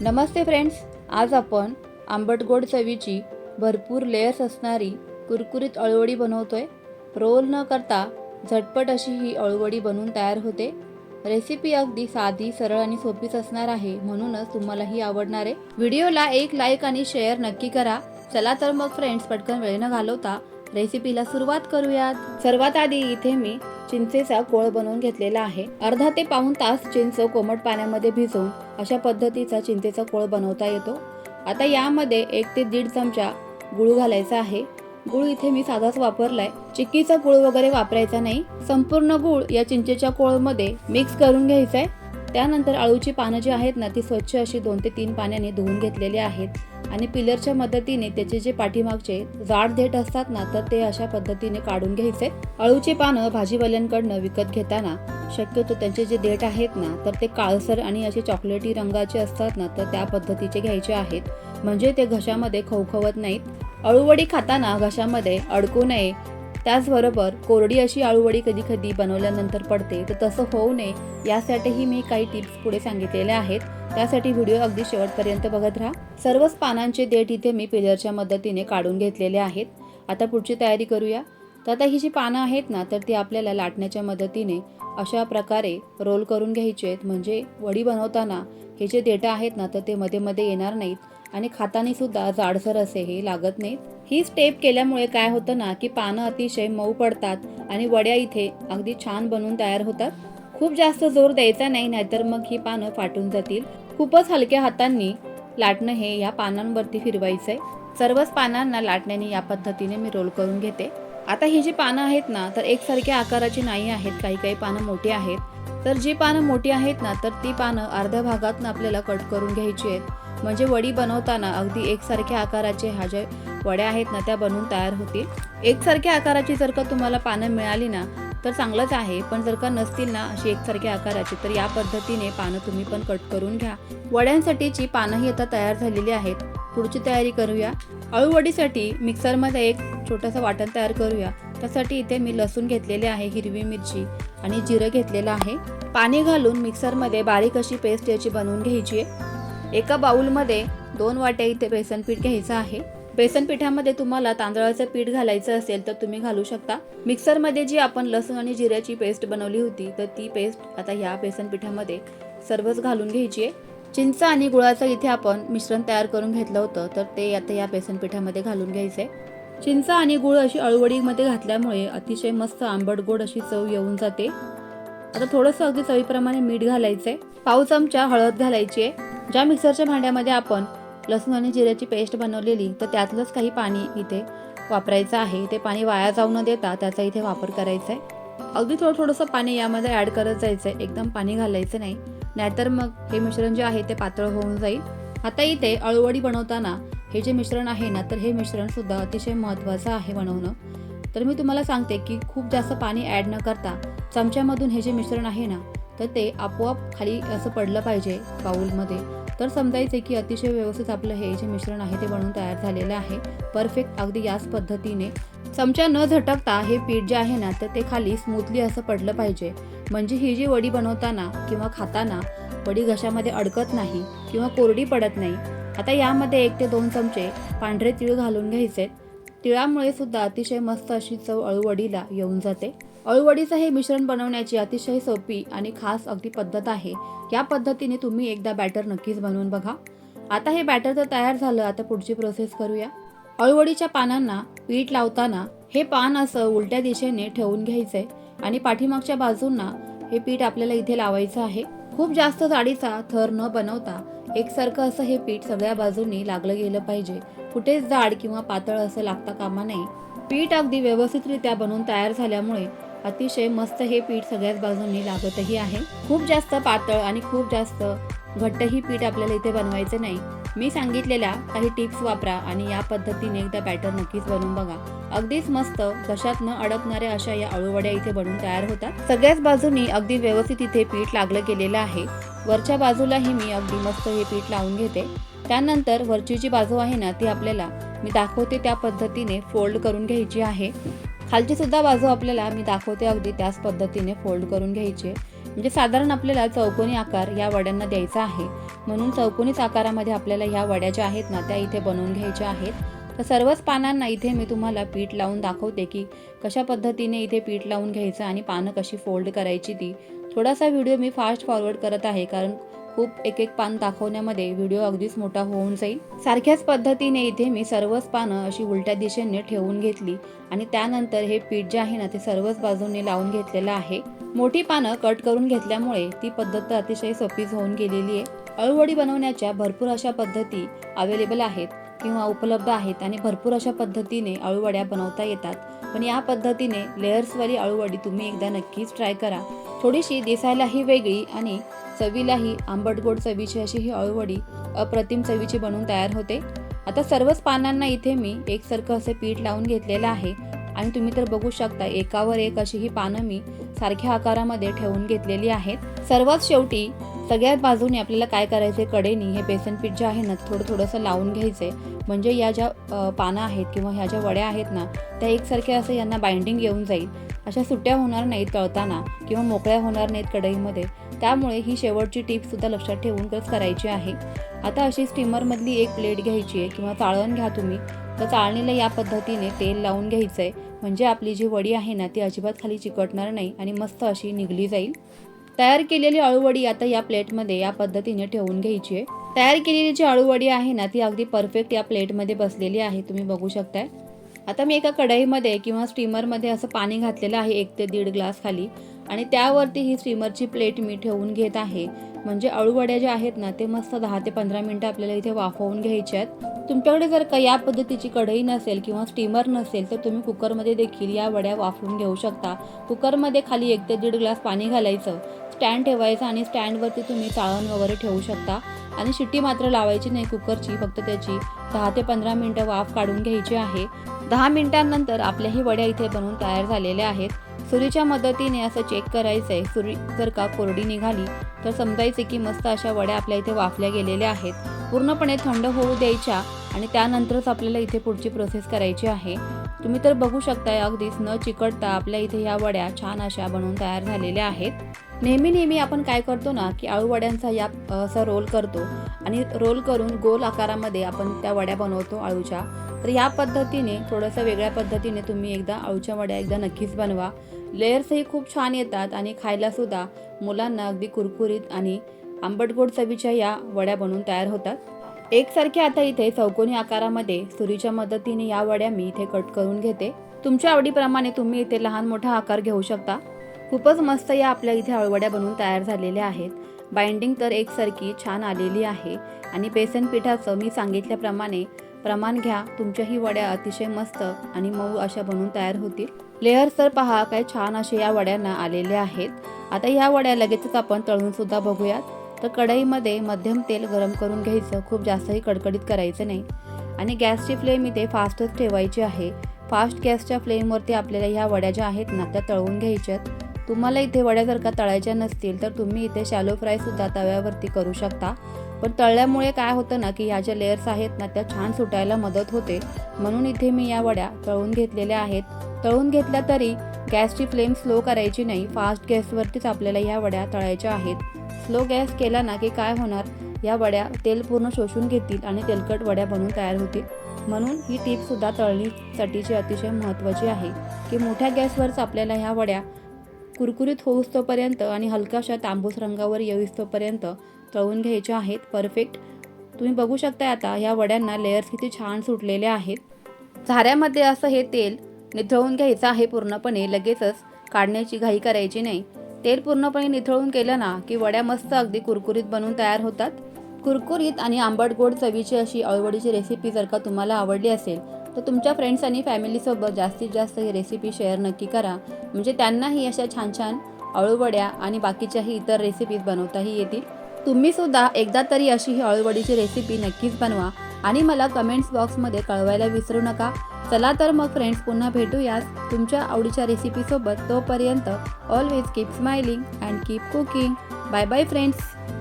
नमस्ते friends आज आपण आंबट गोड चवीची भरपूर लेयर्स असणारी कुरकुरीत अळवडी बनवतोय. रोल न करता झटपट अशी ही अळवडी बनवून तयार होते. रेसिपी अगदी साधी सरळ आणि सोपीच असणार आहे म्हणूनच तुम्हाला ही आवडणार आहे. व्हिडिओला एक लाईक आणि शेअर नक्की करा. चला तर मग फ्रेंड्स पटकन वेळ न घालवता. रेसिपीला सुरुवात करूयात. सर्वात आधी इथे मी चिंचेचा कोळ बनवून घेतलेला आहे. अर्धा ते पाऊण तास चिंच कोमट पाण्यामध्ये भिजवून अशा पद्धतीचा चिंचेचा कोळ बनवता येतो. आता यामध्ये एक ते दीड चमचा गुळ घालायचा आहे. गुळ इथे मी साधाच वापरलाय. चिक्कीचा गुळ वगैरे वापरायचा नाही. संपूर्ण गुळ या चिंचेच्या कोळमध्ये मिक्स करून घ्यायचा आहे त्यानंतर आळूची पानं जी आहेत ना ती स्वच्छ अशी दोन ते तीन पाण्याने धुवून घेतलेली आहेत. आणि पिलरच्या मदतीने त्याचे जे पाठीमागचे जाड देठ असतात ना तर ते अशा पद्धतीने काढून घ्यायचे. अळूची पानं भाजीवाल्यांकडनं विकत घेताना शक्यतो त्यांचे जे देठ आहेत ना तर ते काळसर आणि असे चॉकलेटी रंगाचे असतात ना तर त्या पद्धतीचे घ्यायचे आहेत. म्हणजे ते घशामध्ये खवखवत नाहीत. अळूवडी खाताना घशामध्ये अडकू नये त्याचबरोबर कोरडी अशी आळूवडी कधी कधी बनवल्यानंतर पडते तर तसं होऊ नये यासाठीही मी काही टिप्स पुढे सांगितलेल्या आहेत. त्यासाठी व्हिडिओ अगदी शेवटपर्यंत बघत राहा. सर्वच पानांचे देठ इथे मी पिलरच्या मदतीने काढून घेतलेले आहेत. आता पुढची तयारी करूया. तर आता ही जी पानं आहेत ना तर ती आपल्याला लाटण्याच्या मदतीने अशा प्रकारे रोल करून घ्यायचे आहेत. म्हणजे वडी बनवताना हे जे देठं आहेत ना तर ते मध्ये मध्ये येणार नाहीत. आणि खातानीसुद्धा जाडसर असे हे लागत नाहीत. ही स्टेप केल्यामुळे काय होतं ना की पानं अतिशय मऊ पडतात आणि वड्या इथे अगदी छान बनवून तयार होतात. खूप जास्त जोर द्यायचा नाही नाहीतर मग ही पानं फाटून जातील. खूपच हलक्या हातांनी लाटणं हे या पानांवरती फिरवायचं आहे सर्वच पानांना लाटण्याने या पद्धतीने मी रोल करून घेते. आता ही जी पानं आहेत ना तर एकसारख्या आकाराची नाही आहेत काही काही पानं मोठी आहेत. तर जी पानं मोठी आहेत ना तर ती पानं अर्ध्या भागातनं आपल्याला कट करून घ्यायची आहेत. म्हणजे वडी बनवताना अगदी एकसारख्या आकाराचे ह्या ज्या वड्या आहेत ना त्या बनवून तयार होतील. एकसारख्या आकाराची जर का तुम्हाला पानं मिळाली ना तर चांगलंच आहे. पण जर का नसतील ना अशी एकसारख्या आकाराची तर या पद्धतीने पानं तुम्ही पण कट करून घ्या. वड्यांसाठीची पानंही आता तयार झालेली आहेत. पुढची तयारी करूया. अळूवडीसाठी मिक्सरमध्ये एक छोटंसं वाटण तयार करूया. त्यासाठी इथे मी लसूण घेतलेले आहे हिरवी मिरची आणि जिरं घेतलेलं आहे. पाणी घालून मिक्सरमध्ये बारीक अशी पेस्ट याची बनवून घ्यायची आहे. एका बाउलमध्ये दोन वाट्या इथे बेसन पीठ घ्यायचं आहे. बेसन पिठामध्ये तुम्हाला तांदळाचं पीठ घालायचं असेल तर तुम्ही घालू शकता. मिक्सरमध्ये जी आपण लसूण आणि जिऱ्याची पेस्ट बनवली होती तर ती पेस्ट आता ह्या बेसन पिठामध्ये सर्वच घालून घ्यायची आहे. चिंच आणि गुळाचं इथे आपण मिश्रण तयार करून घेतलं होतं तर ते आता या बेसन पिठामध्ये घालून घ्यायचं आहे चिंच आणि गुळ अशी अळूवडीमध्ये घातल्यामुळे अतिशय मस्त आंबट गोड अशी चव येऊन जाते. आता थोडंसं अगदी चवीप्रमाणे मीठ घालायचंय. पाव चमचा हळद घालायची आहे. ज्या मिक्सरच्या भांड्यामध्ये आपण लसूण आणि जिऱ्याची पेस्ट बनवलेली तर त्यातलंच काही पाणी इथे वापरायचं आहे. ते पाणी वाया जाऊ न देता त्याचा इथे वापर करायचा आहे. अगदी थोडं थोडंसं पाणी यामध्ये ॲड करत जायचं आहे. एकदम पाणी घालायचं नाही. नाहीतर मग हे मिश्रण जे आहे ते पातळ होऊन जाईल. आता इथे अळूवडी बनवताना हे जे मिश्रण आहे ना तर हे मिश्रणसुद्धा अतिशय महत्त्वाचं आहे बनवणं. तर मी तुम्हाला सांगते की खूप जास्त पाणी ॲड न करता चमच्यामधून हे जे मिश्रण आहे ना तर ते आपोआप खाली असं पडलं पाहिजे बाऊलमध्ये. तर समजायचे की अतिशय व्यवस्थित आपलं हे जे मिश्रण आहे ते बनवून तयार झालेलं आहे. परफेक्ट अगदी याच पद्धतीने. चमचा न झटकता हे पीठ जे आहे ना तर ते खाली स्मूथली असं पडलं पाहिजे. म्हणजे ही जी वडी बनवताना किंवा खाताना वडी घशामध्ये अडकत नाही किंवा कोरडी पडत नाही. आता यामध्ये एक ते दोन चमचे पांढरे तीळ घालून घ्यायचे. तिळामुळे सुद्धा अतिशय मस्त अशी चव अळूवडीला येऊन जाते. अळूवडीचं हे मिश्रण बनवण्याची अतिशय सोपी आणि खास अगदी पद्धत आहे. या पद्धतीने तुम्ही एकदा बॅटर नक्कीच बनवून बघा. आता हे बॅटर तर तयार झालं आता पुढची प्रोसेस करूया. अळूवडीच्या पानांना पीठ लावताना हे पान असं उलट्या दिशेने ठेवून घ्यायचंय आणि पाठीमागच्या बाजूंना हे पीठ आपल्याला इथे लावायचं आहे. खूप जास्त जाडीचा थर न बनवता एकसारखं असं हे पीठ सगळ्या बाजूंनी लागलं गेलं पाहिजे. कुठेच जाड किंवा पातळ असं लागता कामा नये. पीठ अगदी व्यवस्थितरित्या बनवून तयार झाल्यामुळे अतिशय मस्त हे पीठ सगळ्याच बाजूंनी लागतही आहे. खूप जास्त पातळ आणि खूप जास्त घट्टही पीठ आपल्याला इथे बनवायचं नाही. मी सांगितलेल्या काही टिप्स वापरा आणि या पद्धतीने एकदा बॅटर नक्कीच बनवून बघा. अगदीच मस्त घशात न अडकणाऱ्या अशा या अळूवड्या इथे बनवून तयार होतात. सगळ्याच बाजूनी अगदी व्यवस्थित इथे पीठ लागलं गेलेलं आहे. वरच्या बाजूलाही मी अगदी मस्त हे पीठ लावून घेते. त्यानंतर वरची जी बाजू आहे ना ती आपल्याला मी दाखवते त्या पद्धतीने फोल्ड करून घ्यायची आहे. खालची सुद्धा बाजू आपल्याला मी दाखवते अगदी त्याच पद्धतीने फोल्ड करून घ्यायची. म्हणजे साधारण आपल्याला चौकोनी आकार या वड्यांना द्यायचा आहे. म्हणून चौकोनीच आकारामध्ये आपल्याला ह्या वड्या ज्या आहेत ना त्या इथे बनवून घ्यायच्या आहेत. तर सर्वच पानांना इथे मी तुम्हाला पीठ लावून दाखवते की कशा पद्धतीने इथे पीठ लावून घ्यायचं आणि पानं कशी फोल्ड करायची ती. थोडासा व्हिडिओ मी फास्ट फॉरवर्ड करत आहे कारण खूप एक एक पान दाखवण्यामध्ये व्हिडिओ अगदीच मोठा होऊन जाईल. सारख्याच पद्धतीने इथे मी सर्वच पानं अशी उलट्या दिशेने ठेवून घेतली आणि त्यानंतर हे पीठ जे आहे ना ते सर्वच बाजूने लावून घेतलेलं आहे. मोठी पानं कट करून घेतल्यामुळे ती पद्धत अतिशय सोपीच होऊन गेलेली आहे. अळूवडी बनवण्याच्या भरपूर अशा पद्धती अवेलेबल आहेत. किंवा उपलब्ध आहेत आणि भरपूर अशा पद्धतीने अळूवड्या बनवता येतात. पण या पद्धतीने लेअर्सवाली अळूवडी तुम्ही एकदा नक्कीच ट्राय करा. थोडीशी दिसायलाही वेगळी आणि चवीलाही आंबट गोड चवीची अशी ही अळूवडी अप्रतिम चवीची बनवून तयार होते. आता सर्वच पानांना इथे मी एकसारखं असे पीठ लावून घेतलेलं आहे आणि तुम्ही तर बघू शकता एकावर एक अशी ही पानं मी सारख्या आकारामध्ये ठेवून घेतलेली आहेत. सर्वात शेवटी सगळ्यात बाजूने आपल्याला काय करायचे? कडेनी हे बेसन पीठ जे आहे ना थोडं थोडंसं लावून घ्यायचे. म्हणजे या ज्या पानं आहेत किंवा ह्या ज्या वड्या आहेत ना त्या एकसारख्या असं यांना बाइंडिंग येऊन जाईल. अशा सुट्ट्या होणार नाहीत तळताना किंवा मोकळ्या होणार नाहीत कढईमध्ये. त्यामुळे ही शेवटची टिप्ससुद्धा लक्षात ठेवूनच करायची आहे. आता अशी स्टीमरमधली एक प्लेट घ्यायची आहे किंवा चाळण घ्या तुम्ही. तर चाळणीला या पद्धतीने तेल लावून घ्यायचं आहे म्हणजे आपली जी वडी आहे ना ती अजिबात खाली चिकटणार नाही आणि मस्त अशी निघली जाईल. तयार केलेली अळूवडी आता या प्लेटमध्ये या पद्धतीने ठेवून घ्यायची आहे. तयार केलेली जी अळूवडी आहे ना ती अगदी परफेक्ट या प्लेटमध्ये बसलेली आहे. तुम्ही बघू शकताय. आता मी एका कढईमध्ये किंवा स्टीमरमध्ये असं पाणी घातलेलं आहे एक ते दीड ग्लास खाली. आणि त्यावरती ही स्टीमरची प्लेट मी ठेवून घेत आहे. म्हणजे अळूवड्या ज्या आहेत ना ते मस्त दहा ते पंधरा मिनटं आपल्याला इथे वाफवून घ्यायच्या आहेत. तुमच्याकडे जर का या पद्धतीची कढई नसेल किंवा स्टीमर नसेल तर तुम्ही कुकरमध्ये देखील या वड्या वाफवून घेऊ शकता. कुकरमध्ये खाली एक ते दीड ग्लास पाणी घालायचं. स्टँड ठेवायचं आणि स्टँडवरती तुम्ही चाळण वगैरे ठेवू शकता. आणि शिट्टी मात्र लावायची नाही कुकरची फक्त त्याची. दहा ते पंधरा मिनटं वाफ काढून घ्यायची आहे. दहा मिनिटांनंतर आपल्याही वड्या इथे बनवून तयार झालेल्या आहेत. सुरीच्या मदतीने असं चेक करायचं आहे सुरी जर का कोरडी निघाली तर समजायचे की मस्त अशा वड्या आपल्या इथे वाफल्या गेलेल्या आहेत. पूर्णपणे थंड होऊ द्यायच्या. आणि त्यानंतरच आपल्याला इथे पुढची प्रोसेस करायची आहे. तुम्ही तर बघू शकताय अगदीच न चिकटता आपल्या इथे ह्या वड्या छान अशा बनवून तयार झालेल्या आहेत. नेहमी नेहमी आपण काय करतो ना की आळू वड्यांचा या असा रोल करतो आणि रोल करून गोल आकारामध्ये आपण त्या वड्या बनवतो आळूच्या. तर या पद्धतीने थोडंसं वेगळ्या पद्धतीने तुम्ही एकदा आळूच्या वड्या एकदा नक्कीच बनवा. लेयर्सही खूप छान येतात आणि खायलासुद्धा मुलांना अगदी कुरकुरीत आणि आंबट गोड चवीच्या या वड्या बनवून तयार होतात. एकसारख्या आता इथे चौकोनी आकारामध्ये सुरीच्या मदतीने या वड्या मी इथे कट करून घेते. तुमच्या आवडीप्रमाणे तुम्ही इथे लहान मोठा आकार घेऊ शकता. खूपच मस्त या आपल्या इथे हळवड्या बनवून तयार झालेल्या आहेत. बाइंडिंग तर एकसारखी छान आलेली आहे. आणि बेसन पिठाचं मी सांगितल्याप्रमाणे प्रमाण घ्या. तुमच्याही वड्या अतिशय मस्त आणि मऊ अशा बनवून तयार होतील. लेअर्स तर पहा काय छान असे या वड्यांना आलेले आहेत. आता या वड्या लगेचच आपण तळून सुद्धा बघूयात. तर कढईमध्ये मध्यम तेल गरम करून घ्यायचं. खूप जास्तही कडकडीत करायचं नाही. आणि गॅसची फ्लेम इथे फास्टच ठेवायची आहे. फास्ट गॅसच्या फ्लेमवरती आपल्याला ह्या वड्या ज्या आहेत ना त्या तळवून घ्यायच्यात. तुम्हाला इथे वड्या जर का तळायच्या नसतील तर तुम्ही इथे शॅलो फ्रायसुद्धा तव्यावरती करू शकता. पण तळल्यामुळे काय होतं ना की ह्या ज्या लेयर्स आहेत ना त्या छान सुटायला मदत होते. म्हणून इथे मी या वड्या तळून घेतलेल्या आहेत. तळून घेतल्या तरी गॅसची फ्लेम स्लो करायची नाही. फास्ट गॅसवरतीच आपल्याला ह्या वड्या तळायच्या आहेत. स्लो गॅस केला ना की काय होणार? या वड्या तेल पूर्ण शोषून घेतील आणि तेलकट वड्या बनवून तयार होतील. म्हणून ही टीपसुद्धा तळणीसाठीची अतिशय महत्त्वाची आहे की मोठ्या गॅसवरच आपल्याला ह्या वड्या कुरकुरीत होऊस तोपर्यंत आणि हलकाशा तांबूस रंगावर येऊस तोपर्यंत तळून घ्यायच्या आहेत. परफेक्ट. तुम्ही बघू शकता आता ह्या वड्यांना लेयर्स किती छान सुटलेले आहेत. झाऱ्यामध्ये असं हे तेल निथळून घ्यायचं आहे पूर्णपणे. लगेचच काढण्याची घाई करायची नाही. तेल पूर्णपणे निथळून केलं ना की वड्या मस्त अगदी कुरकुरीत बनवून तयार होतात. कुरकुरीत आणि आंबट गोड चवीची अशी अळवडीची रेसिपी जर का तुम्हाला आवडली असेल तर तुमच्या फ्रेंड्स आणि फॅमिलीसोबत जास्तीत जास्त ही रेसिपी शेअर नक्की करा. म्हणजे त्यांनाही अशा छान छान अळूवड्या आणि बाकीच्याही इतर रेसिपीज बनवताही येतील. तुम्ही सुद्धा एकदा तरी अशी ही अळूवडीची रेसिपी नक्कीच बनवा आणि मला कमेंट्स बॉक्समध्ये कळवायला विसरू नका. चला तर मग फ्रेंड्स पुन्हा भेटूयास तुमच्या आवडीच्या रेसिपीसोबत तोपर्यंत always keep smiling and keep cooking bye bye friends